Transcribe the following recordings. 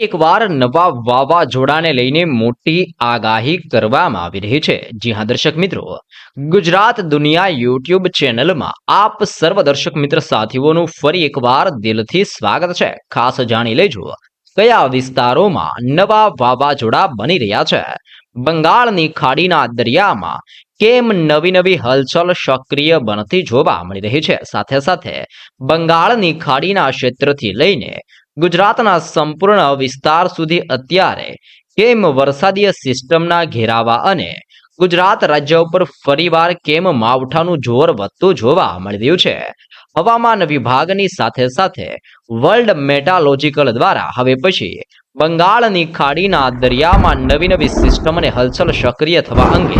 એકવાર નવા વાવાઝોડાને લઈને મોટી આગાહી કરવામાં આવી રહી છે. જી હા, દર્શક મિત્રો, ગુજરાત દુનિયા યુટ્યુબ ચેનલમાં આપ સર્વ દર્શક મિત્ર સાથીઓનું ફરી એકવાર દિલથી સ્વાગત છે. ખાસ જાણી લેજો, કયા વિસ્તારોમાં નવા વાવાઝોડા બની રહ્યા છે? બંગાળની ખાડીના દરિયામાં કેમ નવી નવી હલચલ સક્રિય બનતી જોવા મળી રહી છે? સાથે સાથે બંગાળની ખાડીના ક્ષેત્રથી લઈને ગુજરાતના સંપૂર્ણ વિસ્તાર સુધી અત્યારે કેમ વરસાદીય સિસ્ટમના ઘેરાવા અને ગુજરાત રાજ્ય ઉપર ફરીવાર કેમ માવઠાનું જોર વધતું જોવા મળી રહ્યું છે? હવામાન વિભાગની સાથે સાથે વર્લ્ડ મેટાલોજીકલ દ્વારા હવે પછી બંગાળની ખાડીના દરિયામાં નવી નવી સિસ્ટમ અને હલચલ સક્રિય થવા અંગે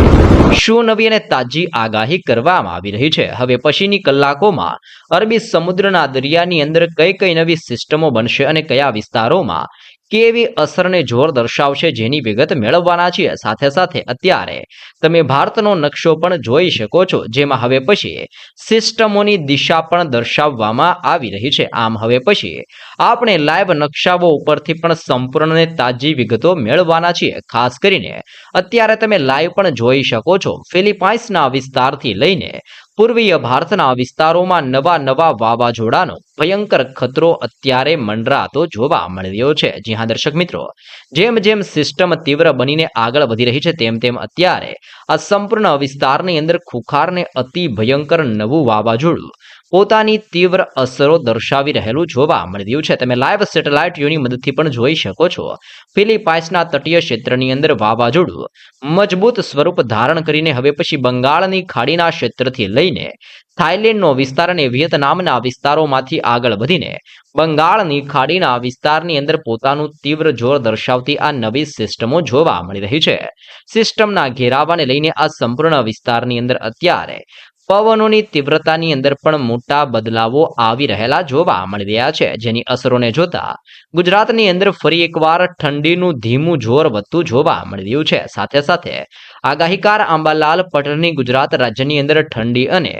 શું નવી અને તાજી આગાહી કરવામાં આવી રહી છે? હવે પછીની કલાકોમાં અરબી સમુદ્રના દરિયાની અંદર કઈ કઈ નવી સિસ્ટમો બનશે અને કયા વિસ્તારોમાં કેવી અસરને જોર દર્શાવશે જેની વિગત મેળવવાના છીએ સાથે સાથે અત્યારે. તમે ભારતનો નકશો પણ જોઈ શકો છો, જેમાં હવે પછી સિસ્ટમોની દિશા પણ દર્શાવવામાં આવી રહી છે. આમ હવે પછી આપણે લાઈવ નકશાઓ ઉપરથી પણ સંપૂર્ણ તાજી વિગતો મેળવવાના છીએ. ખાસ કરીને અત્યારે તમે લાઈવ પણ જોઈ શકો છો. ફિલિપાઇન્સના વિસ્તારથી લઈને પૂર્વીય ભારતના વિસ્તારોમાં નવા નવા વાવાઝોડાનો ભયંકર ખતરો અત્યારે મંડરાતો જોવા મળી રહ્યો છે. જી હા, દર્શક મિત્રો, જેમ જેમ સિસ્ટમ તીવ્ર બનીને આગળ વધી રહી છે, તેમ તેમ અત્યારે આ સંપૂર્ણ વિસ્તારની અંદર ખુખારને અતિ ભયંકર નવું વાવાઝોડું પોતાની તીવ્ર અસરો દર્શાવી રહેલું જોવા મળી રહ્યું છે. તમે લાઈવ સેટેલાઇટ મદદથી પણ જોઈ શકો છો. ફિલિપાઇન્સના તટીય ક્ષેત્રની અંદર વાવાઝોડું મજબૂત સ્વરૂપ ધારણ કરીને હવે પછી બંગાળની ખાડીના ક્ષેત્રથી લઈને થાઇલેન્ડનો વિસ્તાર અને વિયેતનામના વિસ્તારોમાંથી આગળ વધીને બંગાળની ખાડીના વિસ્તારની અંદર પોતાનું તીવ્ર જોર દર્શાવતી આ નવી સિસ્ટમો જોવા મળી રહી છે. સિસ્ટમના ઘેરાવાને લઈને આ સંપૂર્ણ વિસ્તારની અંદર અત્યારે પવનોની તીવ્રતાની અંદર પણ મોટા બદલાવો આવી રહેલા જોવા મળી રહ્યા છે. જેની અસરોને જોતા ગુજરાતની અંદર ફરી એકવાર ઠંડીનું ધીમું જોર વધતું જોવા મળી રહ્યું છે. સાથે સાથે આગાહીકાર આંબાલાલ પટેલની ગુજરાત રાજ્યની અંદર ઠંડી અને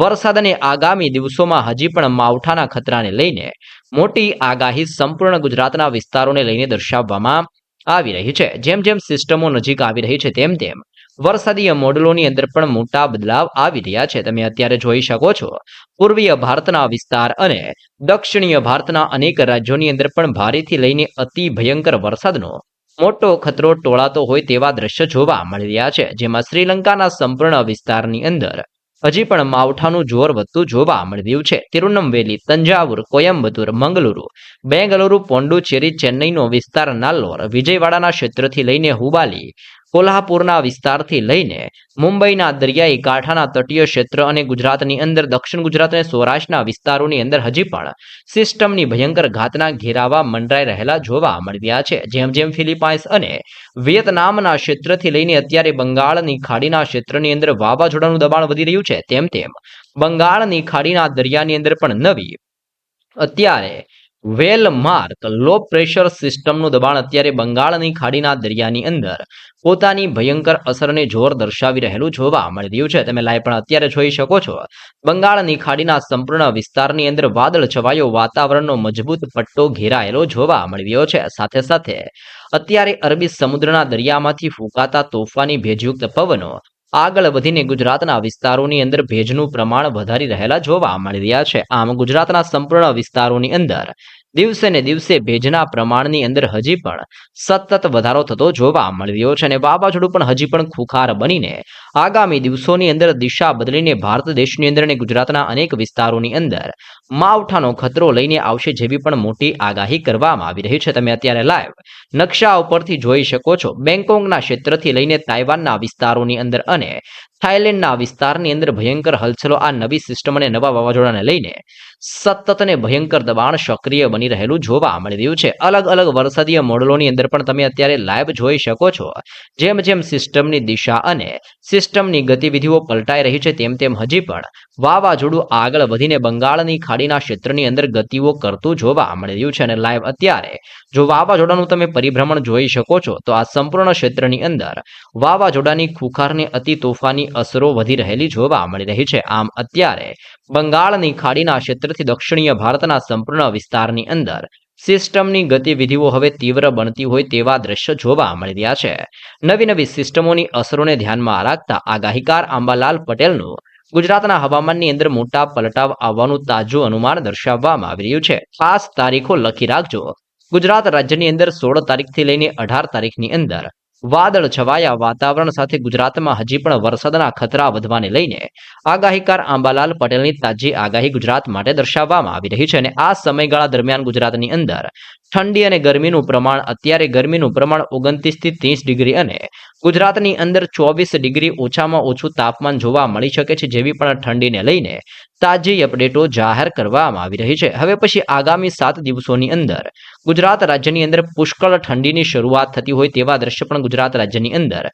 વરસાદ અને આગામી દિવસોમાં હજી પણ માવઠાના ખતરાને લઈને મોટી આગાહી સંપૂર્ણ ગુજરાતના વિસ્તારોને લઈને દર્શાવવામાં આવી રહી છે. જેમ જેમ સિસ્ટમો નજીક આવી રહી છે, તેમ તેમ વરસાદીય મોડલોની અંદર પણ મોટા બદલાવ આવી રહ્યા છે. તમે અત્યારે જોઈ શકો છો. પૂર્વીય ભારતના વિસ્તાર અને દક્ષિણીય ભારતના અનેક રાજ્યોની અંદર પણ ભારેથી લઈને અતિ ભયંકર વરસાદનો મોટો ખતરો ટોળાતો હોય તેવા દ્રશ્ય જોવા મળી રહ્યા છે. જેમાં શ્રીલંકાના સંપૂર્ણ વિસ્તારની અંદર હજી પણ માવઠાનું જોર વધતું જોવા મળી રહ્યું છે. તિરુનમવેલી તંજાવુર કોયમ્બતુર મંગલુરુ, બેંગલુરુ, પોંડુચેરી, ચેન્નઈનો વિસ્તાર નાલ્લોર વિજયવાડાના ક્ષેત્રથી લઈને હુબાલી કોલ્હાપુરના વિસ્તારથી લઈને મુંબઈના દરિયાઈ કાંઠાના તટીય ક્ષેત્ર અને ગુજરાતની અંદર, દક્ષિણ ગુજરાત અને સૌરાષ્ટ્રના વિસ્તારોની અંદર હજી પણ સિસ્ટમની ભયંકર ઘાતના ઘેરાવા મંડરાઈ રહેલા જોવા મળી રહ્યા છે. જેમ જેમ ફિલિપાઇન્સ અને વિયેતનામના ક્ષેત્રથી લઈને અત્યારે બંગાળની ખાડીના ક્ષેત્રની અંદર વાવાઝોડાનું દબાણ વધી રહ્યું છે, તેમ તેમ બંગાળની ખાડીના દરિયાની અંદર પણ નવી અત્યારે વેલ માર્ક લો પ્રેશર સિસ્ટમનું દબાણ અત્યારે બંગાળની ખાડીના દરિયાની અંદર. પોતાની ભયંકર અસરને જોર દર્શાવી રહેલું જોવા મળી રહ્યું છે. તમે લાઈવ પણ અત્યારે જોઈ શકો છો. બંગાળની ખાડીના સંપૂર્ણ વિસ્તારની અંદર વાદળ છવાયો, વાતાવરણનો મજબૂત પટ્ટો ઘેરાયેલો જોવા મળી રહ્યો છે. સાથે સાથે અત્યારે અરબી સમુદ્રના દરિયામાંથી ફૂંકાતા તોફાની ભેજયુક્ત પવનો આગળ વધીને ગુજરાતના વિસ્તારોની અંદર ભેજનું પ્રમાણ વધારી રહેલા જોવા મળી રહ્યા છે. આમ ગુજરાતના સંપૂર્ણ વિસ્તારોની અંદર દિવસે ને દિવસે ભેજના પ્રમાણની અંદર હજી પણ સતત વધારો થતો જોવા મળી રહ્યો છે અને વાવાઝોડું પણ હજી પણ ખુખાર બનીને આગામી દિવસોની અંદર દિશા બદલીને ભારત દેશની અંદર અને ગુજરાતના અનેક વિસ્તારોની અંદર માવઠાનો ખતરો લઈને આવશે જેવી પણ મોટી આગાહી કરવામાં આવી રહી છે. તમે અત્યારે લાઈવ નકશા ઉપરથી જોઈ શકો છો. બેંગકોંગના ક્ષેત્રથી લઈને તાઇવાનના વિસ્તારોની અંદર અને થાઇલેન્ડના વિસ્તારની અંદર ભયંકર હલચલો, આ નવી સિસ્ટમ અને નવા વાવાઝોડાને લઈને સતત અને ભયંકર દબાણ સક્રિય બની રહેલું જોવા મળી રહ્યું છે. અલગ અલગ વરસાદીય મોડલોની અંદર પણ તમે અત્યારે લાઈવ જોઈ શકો છો. જેમ જેમ સિસ્ટમની દિશા અને સિસ્ટમની ગતિવિધિઓ પલટાઈ રહી છે, તેમ તેમ હજી પણ વાવાઝોડું આગળ વધીને બંગાળની ખાડીના ક્ષેત્રની અંદર ગતિઓ કરતું જોવા મળી રહ્યું છે. અને લાઈવ અત્યારે જો વાવાઝોડાનું તમે પરિભ્રમણ જોઈ શકો છો, તો આ સંપૂર્ણ ક્ષેત્રની અંદર વાવાઝોડાની ખુખારની અતિ તોફાની અસરો વધી રહેલી જોવા મળી રહી છે. આમ અત્યારે બંગાળની ખાડીના ક્ષેત્રથી દક્ષિણીય ભારતના સંપૂર્ણ વિસ્તારની અંદર સિસ્ટમની ગતિવિધિઓ હવે તીવ્ર બનતી હોય તેવા દ્રશ્ય જોવા મળી રહ્યા છે. નવી નવી સિસ્ટમોની અસરોને ધ્યાનમાં રાખતા આગાહીકાર આંબાલાલ પટેલનું ગુજરાતના હવામાનની અંદર મોટા પલટાવ આવવાનું તાજું અનુમાન દર્શાવવામાં આવી રહ્યું છે. ખાસ તારીખો લખી રાખજો. ગુજરાત રાજ્યની અંદર સોળ તારીખથી લઈને અઢાર તારીખની અંદર વાદળ છવાયા વાતાવરણ સાથે ગુજરાતમાં હજી પણ વરસાદના ખતરા વધવાને લઈને આગાહીકાર આંબાલાલ પટેલની તાજી આગાહી ગુજરાત માટે દર્શાવવામાં આવી રહી છે અને આ સમયગાળા દરમિયાન ગુજરાતની અંદર ઠંડી અને ગરમીનું પ્રમાણ અત્યારે ગરમીનું પ્રમાણ ઓગણત્રીસથી ત્રીસ ડિગ્રી અને ગુજરાતની અંદર ચોવીસ ડિગ્રી ઓછામાં ઓછું તાપમાન જોવા મળી શકે છે જેવી પણ ઠંડીને લઈને તાજી અપડેટો જાહેર કરવામાં આવી રહી છે. હવે પછી આગામી સાત દિવસોની અંદર ગુજરાત રાજ્યની અંદર પુષ્કળ ઠંડીની શરૂઆત થતી હોય તેવા દ્રશ્ય પણ ગુજરાત રાજ્યની અંદર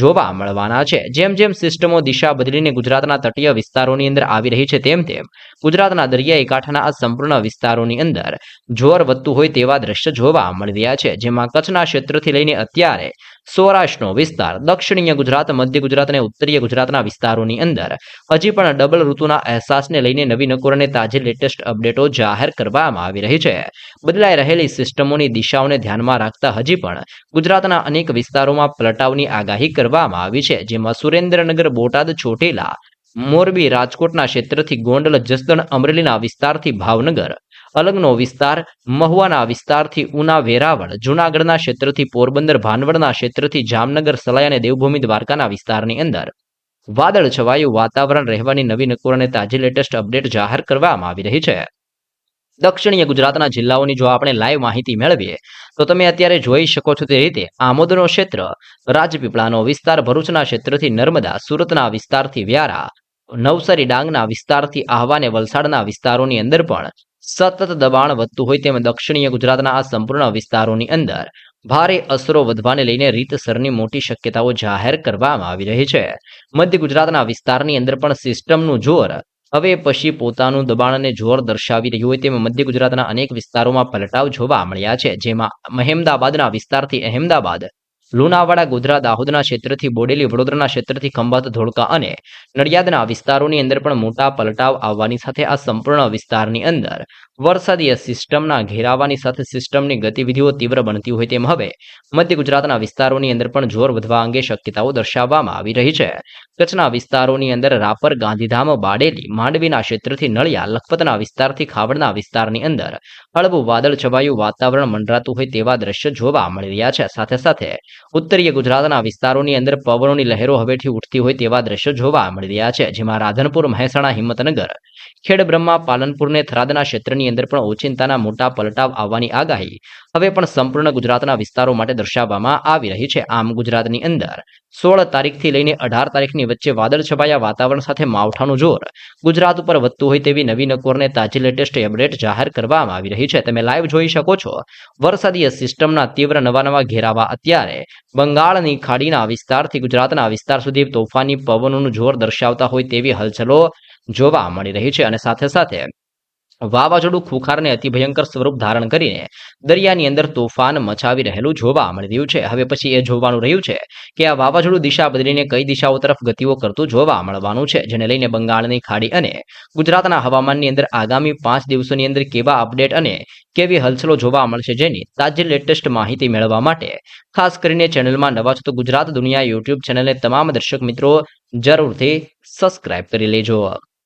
જોવા મળવાના છે. જેમ જેમ સિસ્ટમો દિશા બદલીને ગુજરાતના તટીય વિસ્તારોની અંદર આવી રહી છે, તેમ તેમ ગુજરાતના દરિયાઈ કાંઠાના આ સંપૂર્ણ વિસ્તારોની અંદર જોર વધતું હોય તેવા દ્રશ્ય જોવા મળી રહ્યા છે. જેમાં કચ્છના ક્ષેત્રથી લઈને અત્યારે સૌરાષ્ટ્રનો વિસ્તાર દક્ષિણીય ગુજરાત, મધ્ય ગુજરાત અને ઉત્તરીય ગુજરાતના વિસ્તારોની અંદર. હજી પણ ડબલ ઋતુના અહેસાસને લઈને નવી નકોર અને તાજી લેટેસ્ટ અપડેટો જાહેર કરવામાં આવી રહી છે. બદલાઈ રહેલી સિસ્ટમોની દિશાઓને ધ્યાનમાં રાખતા હજી પણ ગુજરાતના અનેક વિસ્તારોમાં પલટાવની આગાહી કરવામાં આવી છે, જેમાં સુરેન્દ્રનગર, બોટાદ, ચોટીલા, મોરબી, રાજકોટના ક્ષેત્રથી ગોંડલ, જસદણ, અમરેલીના વિસ્તારથી ભાવનગર અલગનો વિસ્તાર, મહુવાના વિસ્તારથી ઉના વેરાવળ, જૂનાગઢના ક્ષેત્રથી પોરબંદર, ભાનવડના ક્ષેત્રથી જામનગર સલાય અને દેવભૂમિ દ્વારકાના વિસ્તારની અંદર. વાદળ છવાયું વાતાવરણ રહેવાની નવી નકોર અને તાજી લેટેસ્ટ અપડેટ જાહેર કરવામાં આવી રહી છે. દક્ષિણીય ગુજરાતના જિલ્લાઓની જો આપણે લાઈવ માહિતી મેળવીએ, તો તમે અત્યારે જોઈ શકો છો તે રીતે આમોદનો ક્ષેત્ર, રાજપીપળાનો વિસ્તાર, ભરૂચના ક્ષેત્રથી નર્મદા, સુરતના વિસ્તારથી વ્યારા, નવસારી ડાંગના વિસ્તારથી આહવા અને વલસાડના વિસ્તારોની અંદર પણ સતત દબાણ વધતું હોય તેમ દક્ષિણીય ગુજરાતના આ સંપૂર્ણ વિસ્તારોની અંદર ભારે અસરો વધવાને લઈને રીતસરની મોટી શક્યતાઓ જાહેર કરવામાં આવી રહી છે. મધ્ય ગુજરાતના વિસ્તારની અંદર પણ સિસ્ટમનું જોર હવે પછી પોતાનું દબાણ અને જોર દર્શાવી રહ્યું હોય તેમ મધ્ય ગુજરાતના અનેક વિસ્તારોમાં પલટાવ જોવા મળ્યા છે. જેમાં મહેમદાબાદના વિસ્તારથી અહેમદાબાદ લુણાવાડા ગોધરા દાહોદના ક્ષેત્રથી બોડેલી, વડોદરાના ક્ષેત્રથી ખંભાત, ધોળકા અને નડિયાદના વિસ્તારોની અંદર પણ મોટા પલટાવ આવવાની સાથે આ સંપૂર્ણ વિસ્તારની અંદર વરસાદીય સિસ્ટમના ઘેરાવાની સાથે સિસ્ટમની ગતિવિધિઓ તીવ્ર બનતી હોય તેમ હવે મધ્ય ગુજરાતના વિસ્તારોની અંદર પણ જોર વધવા અંગે શક્યતાઓ દર્શાવવામાં આવી રહી છે. કચ્છના વિસ્તારોની અંદર રાપર, ગાંધીધામ, બાડેલી, માંડવીના ક્ષેત્રથી નળિયા, લખપતના વિસ્તારથી ખાવડના વિસ્તારની અંદર હળવું વાદળ છવાયું વાતાવરણ મંડરાતું હોય તેવા દ્રશ્ય જોવા મળી રહ્યા છે. સાથે સાથે ઉત્તરીય ગુજરાતના વિસ્તારોની અંદર પવનોની લહેરો હવેથી ઉઠતી હોય તેવા દ્રશ્યો જોવા મળી રહ્યા છે, જેમાં રાધનપુર, મહેસાણા, હિંમતનગર, ખેડબ્રહ્મા પાલનપુરને થરાદના ક્ષેત્રની અંદર પણ ઓચિંતાના મોટા પલટાવ આવવાની આગાહી હવે પણ સંપૂર્ણ ગુજરાતના વિસ્તારો માટે દર્શાવવામાં આવી રહી છે. આમ ગુજરાતની અંદર સોળ તારીખથી લઈને અઢાર તારીખની વચ્ચે વાદળ વાતાવરણ સાથે માવઠાનું જોર ગુજરાત ઉપર વધતું હોય તેવી નવી નકોરને તાજી લેટેસ્ટ અપડેટ જાહેર કરવામાં આવી રહી છે. તમે લાઈવ જોઈ શકો છો. વરસાદીય સિસ્ટમના તીવ્ર નવા નવા ઘેરાવા અત્યારે બંગાળની ખાડીના વિસ્તારથી ગુજરાતના વિસ્તાર સુધી તોફાની પવનોનું જોર દર્શાવતા હોય તેવી હલચલો જોવા મળી રહી છે અને સાથે સાથે વાવાઝોડું ખુખારને અતિ ભયંકર સ્વરૂપ ધારણ કરીને દરિયાની અંદર તોફાન મચાવી રહેલું જોવા મળી રહ્યું છે. હવે પછી એ જોવાનું રહ્યું છે કે આ વાવાઝોડું દિશા બદલીને કઈ દિશાઓ તરફ ગતિઓ કરતું જોવા મળવાનું છે, જેને લઈને બંગાળની ખાડી અને ગુજરાતના હવામાનની અંદર આગામી પાંચ દિવસોની અંદર કેવા અપડેટ અને કેવી હલચલો જોવા મળશે જેની તાજી લેટેસ્ટ માહિતી મેળવવા માટે ખાસ કરીને ચેનલમાં નવા છો તો ગુજરાત દુનિયા યુટ્યુબ ચેનલને તમામ દર્શક મિત્રો જરૂરથી સબસ્ક્રાઇબ કરી લેજો.